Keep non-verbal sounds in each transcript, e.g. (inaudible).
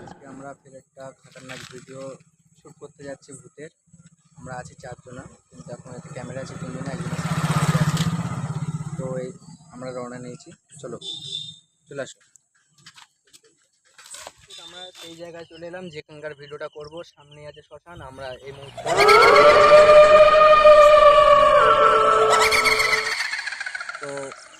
আজকে আমরা ফের একটা খতরনাক ভিডিও শ্যুট করতে যাচ্ছি ভূতের। আমরা আছি চারজনা, কিন্তু এখন একটা ক্যামেরা আছে, তিনজনে আছে। তো এই আমরা রওনা নিয়েছি। চলো, চলে আসো। আমরা এই জায়গায় চলে এলাম, যেখানকার ভিডিওটা করব। সামনে আছে শ্মশান, আমরা এই মুহূর্তে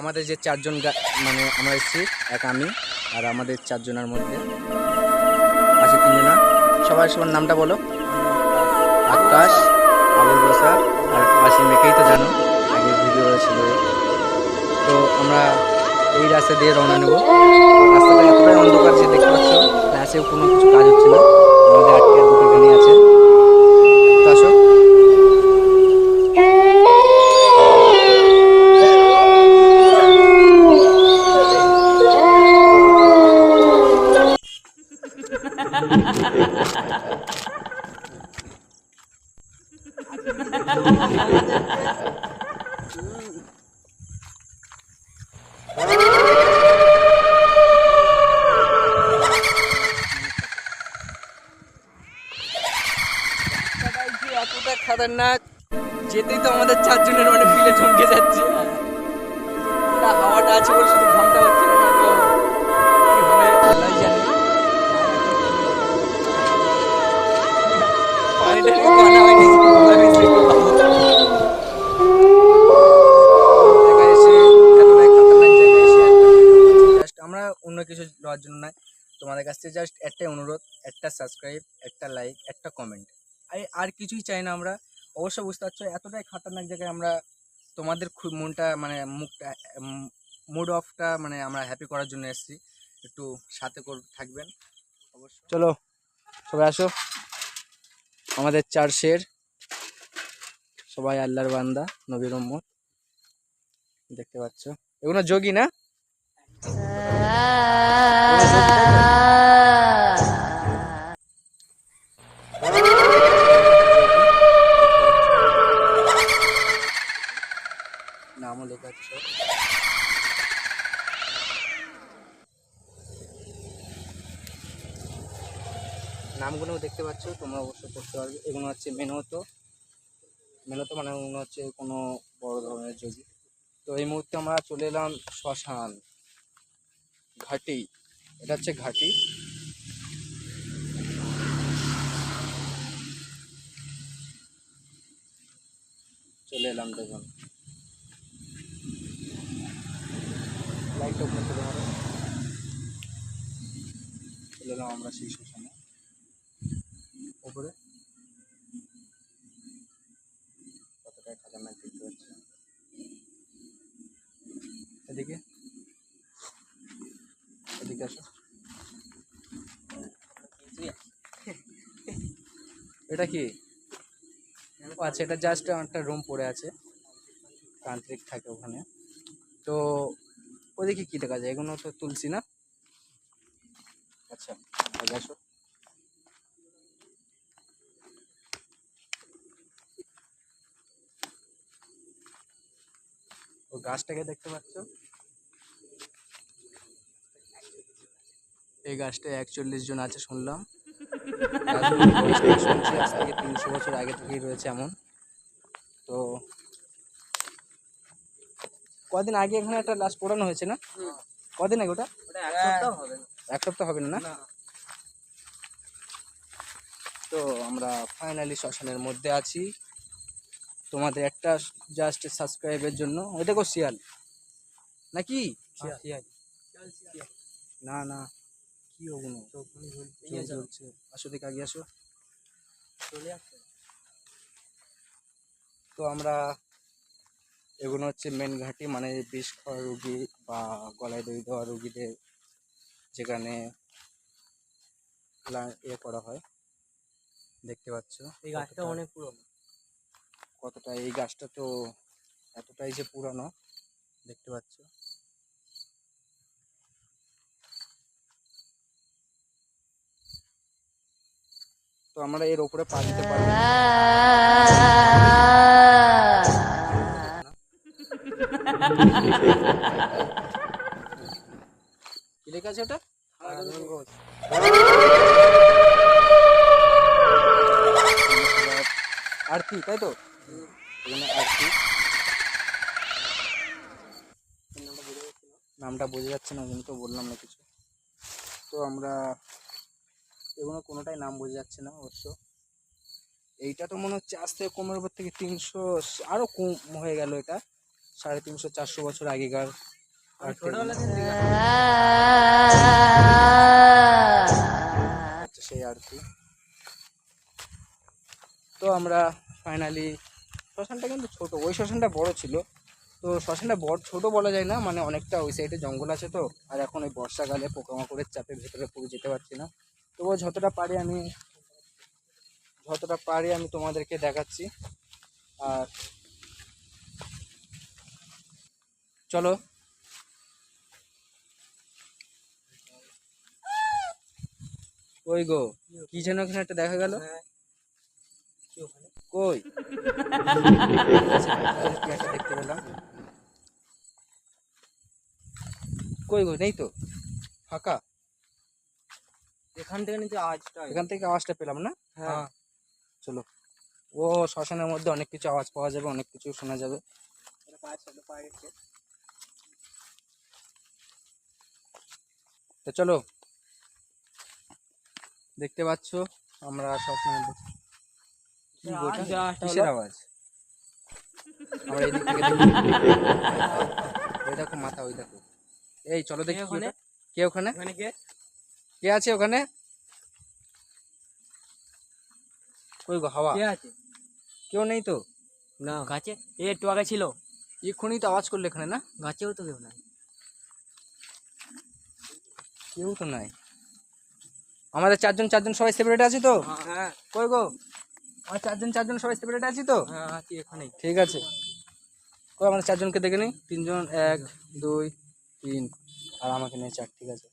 আমাদের যে চারজন মানে আমরা এসেছি, এক আমি আর আমাদের চারজনের মধ্যে আছে তিনজনা। সবাই সবার নামটা বলো। আকাশ, আবুল বসা আর আসিম একেই তো জানো, আগে ভিডিও ছিল। তো আমরা এই রাস্তা দিয়ে রওনা নেব। রাস্তাটা এতটাই অন্ধকার যে দেখতে পাচ্ছ ক্লাসেও কোনো কিছু কাজ হচ্ছে না। আমাদের আটকে দুটো গাড়ি আছে তো আসো রাস্তাটাই যে এতটা খাতারনাক যেতেই তো আমাদের চারজনের মানে ফিলে চমকে যাচ্ছে। হাওয়াটা আছে বলে শুধু হচ্ছে আমরা অন্য কিছু দেওয়ার জন্য নয়। তোমাদের কাছ থেকে জাস্ট একটাই অনুরোধ, একটা সাবস্ক্রাইব একটা লাইক একটা কমেন্ট আর কিছুই চাই না আমরা। অবশ্য বুঝতে পারছ এতটাই খাতারনাক জায়গায় আমরা তোমাদের খুব মনটা মানে মুখটা মুড অফটা মানে আমরা হ্যাপি করার জন্য এসেছি। একটু সাথে কর থাকবেন। অবশ্য চলো সবাই আসো। আমাদের চার শের সবাই আল্লাহর বান্দা নবীর উম্মত। দেখতে পাচ্ছ। এগুলো যোগী না? নামগুলো দেখতে পাচ্ছ, তোমরা অবশ্যই পড়তে পারবে। এগুলো হচ্ছে মেনত। মেনত মানে এগুলো হচ্ছে কোনো বড় ধরনের যোগী তো এই মুহূর্তে আমরা চলে এলাম শ্মশান ঘাটি। এটা হচ্ছে ঘাটি। চলে এলাম দেখুন। লাইট ওপেন করে মারো চলে এলাম আমরা সেই শ্মশানে। উপরে। কতটাই খাতারনাক দেখতে পাচ্ছি। এদিকে। এদিকে আসো। এটা কি? আচ্ছা এটা জাস্ট একটা রুম পড়ে আছে। তান্ত্রিক থাকে ওখানে। তো ওদিকে কি দেখা যায়? এগুলো তো তুলসী না? আচ্ছা আসো। ও গাছটাকে দেখতে পাচ্ছ? এই গাছটায় একচল্লিশ জন আছে শুনলাম। তিনশো বছর আগে থেকেই রয়েছে এমন। তো কদিন আগে এখানে একটা লাশ পোড়ানো হয়েছে না? কদিন আগে ওটা? এক সপ্তাহ হবে না? না। তো আমরা ফাইনালি শ্মশানের মধ্যে আছি। তোমাদের একটা জাস্ট সাবস্ক্রাইবের জন্য। ওই দেখো শিয়াল। নাকি? না না। কি ওগুলো আসো দিকে আগে আসো। তো আমরা এগুলো হচ্ছে মেন ঘাঁটি মানে বিষ খাওয়া রুগী বা গলায় দই দেওয়া রুগীদের যেখানে লা- ইয়ে করা হয়। দেখতে পাচ্ছ এই গাছটা অনেক পুরনো। কতটা এই গাছটা তো এতটাই যে পুরানো দেখতে পাচ্ছ। তো আমরা এর উপরে পা দিতে পারব না। লেখা আছে ওটা? আরতি, তাই তো? নামটা বোঝা যাচ্ছে না ওই তো বললাম না কিছু। তো আমরা এগুলো কোনোটাই নাম বোঝা যাচ্ছে না অবশ্য। এইটা তো মনে হচ্ছে থেকে কমের উপর থেকে তিনশো আরও কম হয়ে গেল এটা। সাড়ে তিনশো চারশো বছর আগেকার আরতি। আচ্ছা সেই আরতি তো আমরা ফাইনালি শ্মশানটা কিন্তু ছোট ওই শ্মশানটা বড় ছিল। তো শ্মশানটা বড় ছোট বলা যায় না মানে অনেকটা ওই সাইডে জঙ্গল আছে তো আর এখন ওই বর্ষাকালে পোকামাকড়ের চাপে ভেতরে পুরো যেতে পারছি না। তবুও যতটা পারি আমি যতটা পারি আমি তোমাদেরকে দেখাচ্ছি। আর চলো। ওই গো? কি যেন ওখানে একটা দেখা গেল। কই দেখতে পেলাম কই? গো? নেই তো। ফাঁকা? এখান থেকে নিচে আওয়াজটা এখান থেকে আওয়াজটা পেলাম না? হ্যাঁ। চলো। ও শ্মশানের মধ্যে অনেক কিছু আওয়াজ পাওয়া যাবে অনেক কিছু শোনা যাবে। তো চলো। দেখতে পাচ্ছ আমরা গো এটা? কিসের আওয়াজটা কিসের হলো? আওয়াজ? আমরা এদিক থেকে ওই দেখো মাথা ওই দেখো। এই চলো দেখি ওখানে? কে ওখানে কে? কে আছে ওখানে? কই গো হাওয়া? কে আছে? কেউ নেই তো? না গাছে? এ একটু আগে ছিল। এক্ষুনি তো আওয়াজ করল এখানে না? গাছেও তো কেউ নাই। কেউ তো নাই। আমাদের চারজন চারজন সবাই সেপারেট আছি তো? হ্যাঁ কই গো? আমার চারজন চারজন সবাই সেপারেট আছি তো? হ্যাঁ আছি এখানেই। ঠিক আছে। কই আমাদের চারজনকে দেখে নিই? তিনজন এক দুই তিন আর আমাকে নিয়ে চার ঠিক আছে।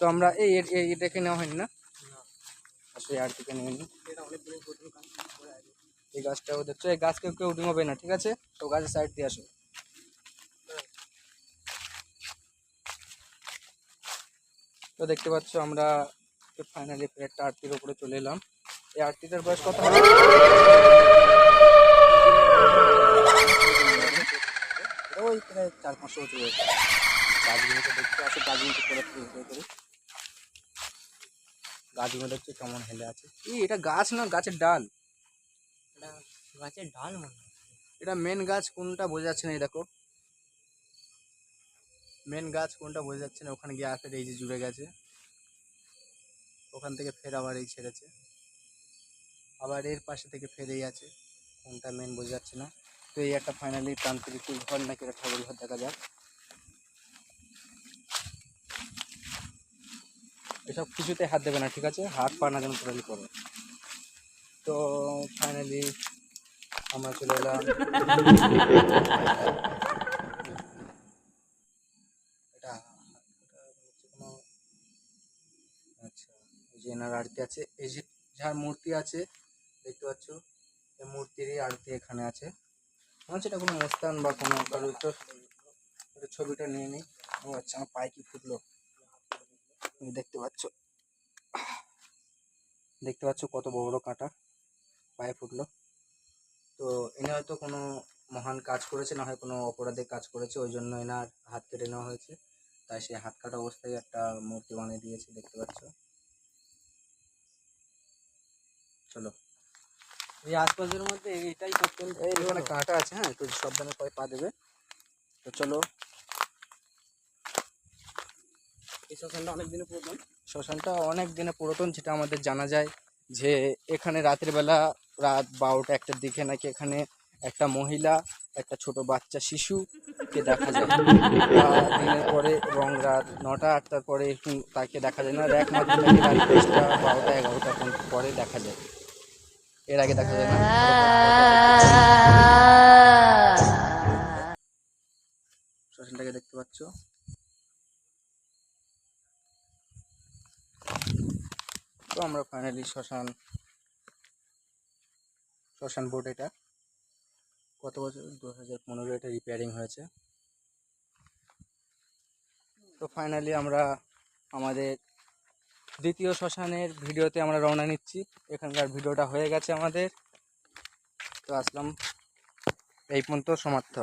তো আমরা এই এটাকে নেওয়া হয়নি না? আসলে আর থেকে নিয়ে নিই। এই গাছটাও দেখছ এই গাছ কেউ কেউ ডিঙোবে না ঠিক আছে? তো গাছের সাইড দিয়ে আসো। তো দেখতে পাচ্ছ আমরা ফাইনালি একটা আরতির উপরে চলে এলাম। এই আরতিটার বয়স কত? হবে ওই প্রায় চার পাঁচশো বছর হয়েছে গাছগুলোকে দেখতে আসো গাছগুলোকে করে পরিচয় করি গাছগুলো দেখছ কেমন হেলে আছে। এই এটা গাছ না গাছের ডাল? এটা গাছের ডাল মনে এটা মেন গাছ কোনটা বোঝা যাচ্ছে না এই দেখো। মেন গাছ কোনটা বোঝা যাচ্ছে না, ওখানে গিয়ে ফের এই যে জুড়ে গেছে। ওখান থেকে ফের আবার এই ছেড়েছে। আবার এর পাশে থেকে ফের এই আছে, কোনটা মেন বোঝা যাচ্ছে না। তো এই একটা ফাইনালি তান্ত্রিক ঘর নাকি একটা ঠাকুর ঘর দেখা যাক। এসব কিছুতে হাত দেবে না, ঠিক আছে? হাত পা না যেন টোটালি করো তো ফাইনালি আমরা চলে এলাম (laughs) এটা এটা হচ্ছে কোনো আচ্ছা এই যে এনার আরতি আছে। এই যে যার মূর্তি আছে, দেখতে পাচ্ছ, এই মূর্তিরই আরতি এখানে আছে। মনে হচ্ছে এটা কোনো মস্তান বা কোনো কারোর ছবিটা নিয়ে নিই। ও আচ্ছা আমার পায়ে কি ফুটলো? দেখতে পাচ্ছ। দেখতে পাচ্ছ কত বড় বড় কাঁটা, পায়ে ফুটলো। তো এনে হয়তো কোনো মহান কাজ করেছে, না হয় কোনো অপরাধের কাজ করেছে, ওই জন্য এনার হাত কেটে নেওয়া হয়েছে। তাই সে হাত কাটা অবস্থায় একটা মূর্তি বানিয়ে দিয়েছে, দেখতে পাচ্ছ। চলো। এই আশপাশের মধ্যে এটাই করতেন এই এখানে কাঁটা আছে হ্যাঁ একটু সাবধানে পায়ে পা দেবে। তো চলো। এই শ্মশানটা অনেক দিনে পুরাতন। শ্মশানটা অনেক দিনে পুরাতন যেটা আমাদের জানা যায় যে এখানে রাতের বেলা রাত বারোটা একটার দিকে নাকি এখানে একটা মহিলা একটা ছোট বাচ্চা শিশুকে দেখা যায়। (laughs) দিনের পরে এবং রাত নটা আটটার পরে একটু তাকে দেখা যায় না একমাত্র বারোটা এগারোটা পর্যন্ত পরে দেখা যায়। এর আগে দেখা যায় না। দেখতে পাচ্ছ? তো আমরা ফাইনালি শ্মশান শ্মশান বোর্ড এটা কত বছর? দু হাজার পনেরো এটা রিপেয়ারিং হয়েছে। তো ফাইনালি আমরা আমাদের দ্বিতীয় শ্মশানের ভিডিওতে আমরা রওনা নিচ্ছি। এখানকার ভিডিওটা হয়ে গেছে আমাদের। তো আসলাম। এই পর্যন্ত সমাপ্ত।